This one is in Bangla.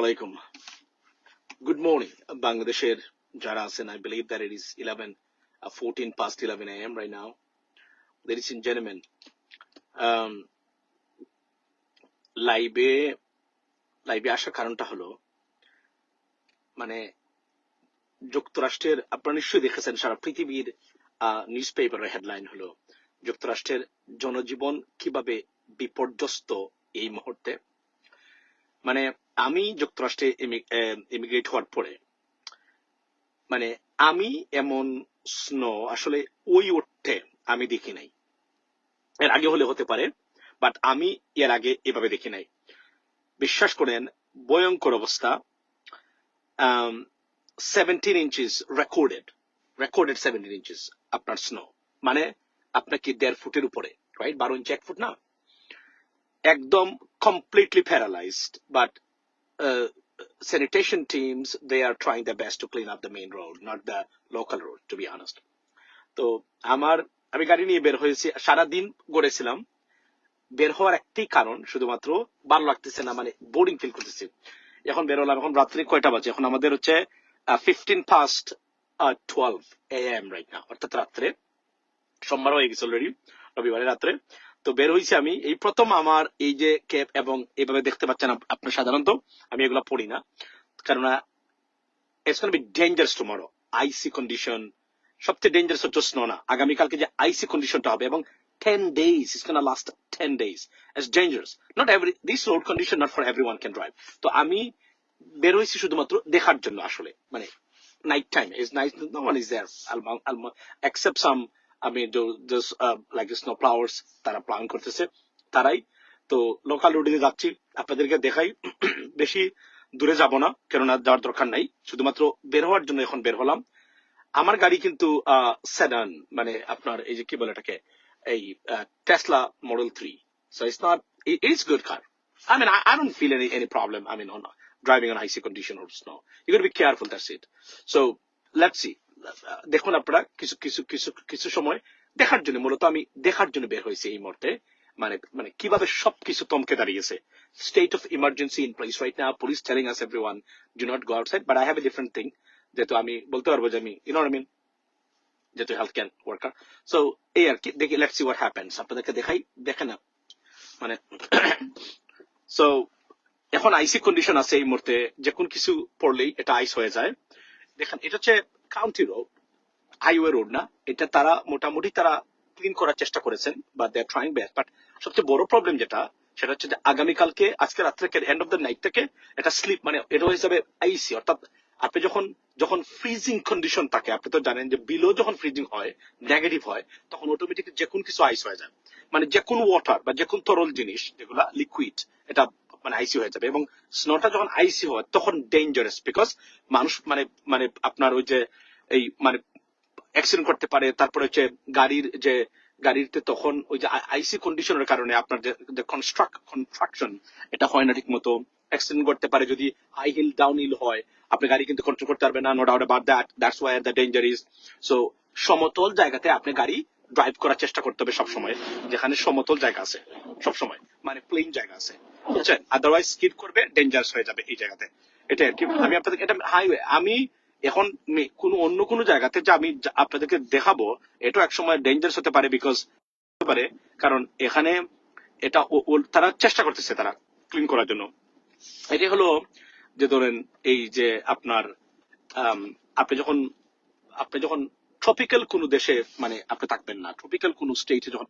আলাইকুম গুড মর্নিং বাংলাদেশের যারা আছেন I believe that it is eleven fourteen past eleven AM now in লাইভে লাইভে আসার কারণটা হলো মানে যুক্তরাষ্ট্রের, আপনারা নিশ্চয়ই দেখেছেন, সারা পৃথিবীর নিউজ পেপারের হেডলাইন হলো, যুক্তরাষ্ট্রের জনজীবন কীভাবে বিপর্যস্ত এই মুহূর্তে? মানে আমি যুক্তরাষ্ট্রে ইমিগ্রেট হওয়ার পরে মানে আমি এমন স্নো আসলে ওই অর্থে আমি দেখি নাই। এর আগে হলে হতে পারে বাট আমি এর আগে এভাবে দেখি নাই। বিশ্বাস করেন, ভয়ঙ্কর অবস্থা। Seventeen inches recorded recorded seventeen inches আপনার স্নো মানে আপনাকে দেড় ফুটের উপরে রাইট বারো ইঞ্চি এক ফুট না? একদম completely paralyzed but uh, sanitation teams they are trying their best to clean up the main road not the local road to be honest. তো আমার আমি গাড়ি নিয়ে বের হয়েছি সারাদিন গড়েছিলাম। বের হওয়ার একটি কারণ শুধুমাত্র ভালো লাগতেছে না মানে বোরিং ফিল করতেছি। এখন বের হলাম এখন রাত্রি কয়টা বাজে? এখন আমাদের হচ্ছে fifteen past twelve A M right না অর্থাৎ রাত্রে। সোমবার হয়ে গেছে অলরেডি রবিবারে রাত্রে। তো বের হয়েছি আমি। এই প্রথম আমার এই যে ক্যাপ এবং এইভাবে দেখতে পাচ্ছেন আপনি সাধারণত, আমি এগুলো পড়ি না। কেননা it's be tomorrow icy condition সবচেয়ে হচ্ছে স্নো না। যে আইসি কন্ডিশনটা হবে এবং 10 days, it's gonna last 10 days it's dangerous not every, this road তো আমি বের হয়েছি শুধুমাত্র দেখার জন্য আসলে। মানে night time is night no one is আমি জাস্ট লাইক স্নো ফ্লাওয়ার্স তারা প্লান করতেছে, তারাই। তো লোকাল রুটিতে যাচ্ছি, আপনাদেরকে দেখাই। বেশি দূরে যাব না, কেননা যাওয়ার দরকার নাই। শুধুমাত্র বের হওয়ার জন্য এখন বের হলাম। আমার গাড়ি কিন্তু সেডান মানে আপনার এই যে কি বলে এটাকে, এই Tesla model three so it's good car I problem I mean on driving on icy condition or snow you be careful that's sit so let's see দেখুন আপনারা, কিছু কিছু কিছু কিছু সময় দেখার জন্য, মূলত আমি দেখার জন্য বের হয়েছি এই মুহূর্তে। মানে মানে কীভাবে সবকিছু তমকে দাঁড়িয়েছে। State of emergency in place right now police telling us everyone do not go outside but I have a different thing যেহেতু আমি বলতে পারব যে আমি ইউ নো মিন যেহেতু হেলথ ক্যান ওয়ার্কার সো এই আর কি, দেখি লেটস সি হোয়াট হ্যাপেন্স আপনাদেরকে দেখাই, দেখে না মানে সো এখন আইসি কন্ডিশন আছে এই মুহূর্তে, যে কোন কিছু পড়লেই এটা আইস হয়ে যায়। দেখেন, এটা হচ্ছে কাউন্টি রোড হাইওয়ে রোড না, এটা তারা মোটামুটি তারা ক্লিন করার চেষ্টা করেছেন বা দে ট্রাইং বেস্ট বাট সবচেয়ে বড় প্রবলেম যেটা, সেটা হচ্ছে যে আগামীকালকে, আজকে রাত্রে এন্ড অফ দ্য নাইট থেকে এটা স্লিপ মানে এটা হিসাবে আইসি অর্থাৎ আপনি যখন যখন ফ্রিজিং কন্ডিশন থাকে, আপনি তো জানেন যে বিলো যখন ফ্রিজিং হয় নেগেটিভ হয়, তখন অটোমেটিক যে কোন কিছু আইস হয়ে যায়। মানে যে কোন ওয়াটার বা যে কোন তরল জিনিস যেগুলা লিকুইড এটা মানে আইসি হয়ে যাবে এবং স্নোটা যখন আইসি হয়, তখন ডেঞ্জারাস বিকজ মানুষ মানে মানে আপনার ওই যে এই মানে অ্যাক্সিডেন্ট করতে পারে, তারপরে হচ্ছে গাড়ির যে, গাড়িতে তখন ওই যে আইসি কন্ডিশনের কারণে আপনার যে কনস্ট্রাকশন এটা হয় না ঠিক মতো অ্যাক্সিডেন্ট করতে পারে, যদি হাই হিল ডাউন হিল হয়, আপনি গাড়ি কিন্তু কন্ট্রোল করতে পারবেন না no doubt about that that's why the danger is so সমতল জায়গাতে আপনি গাড়ি ড্রাইভ করার চেষ্টা করতে হবে সবসময়, যেখানে সমতল জায়গা আছে, সবসময় মানে প্লেন জায়গা আছে, বুঝছেন? আদারওয়াইজ স্কিড করবে ডেঞ্জারাস হয়ে যাবে এই জায়গাতে। এটা আর কি আমি আপনাদের এটা হাইওয়ে আমি এখন কোন অন্য কোন জায়গাতে যে আমি আপনাদেরকে দেখাবো এটা এক সময় ডেঞ্জারাস হতে পারে বিকজ পারে, কারণ এখানে এটা তারা চেষ্টা করতেছে তারা ক্লিন করার জন্য। এটি হলো যে ধরেন এই যে আপনার আপনি যখন আপনি যখন ট্রপিক্যাল কোন দেশে মানে আপনি থাকবেন না। ট্রপিক্যাল কোন স্টেটে যখন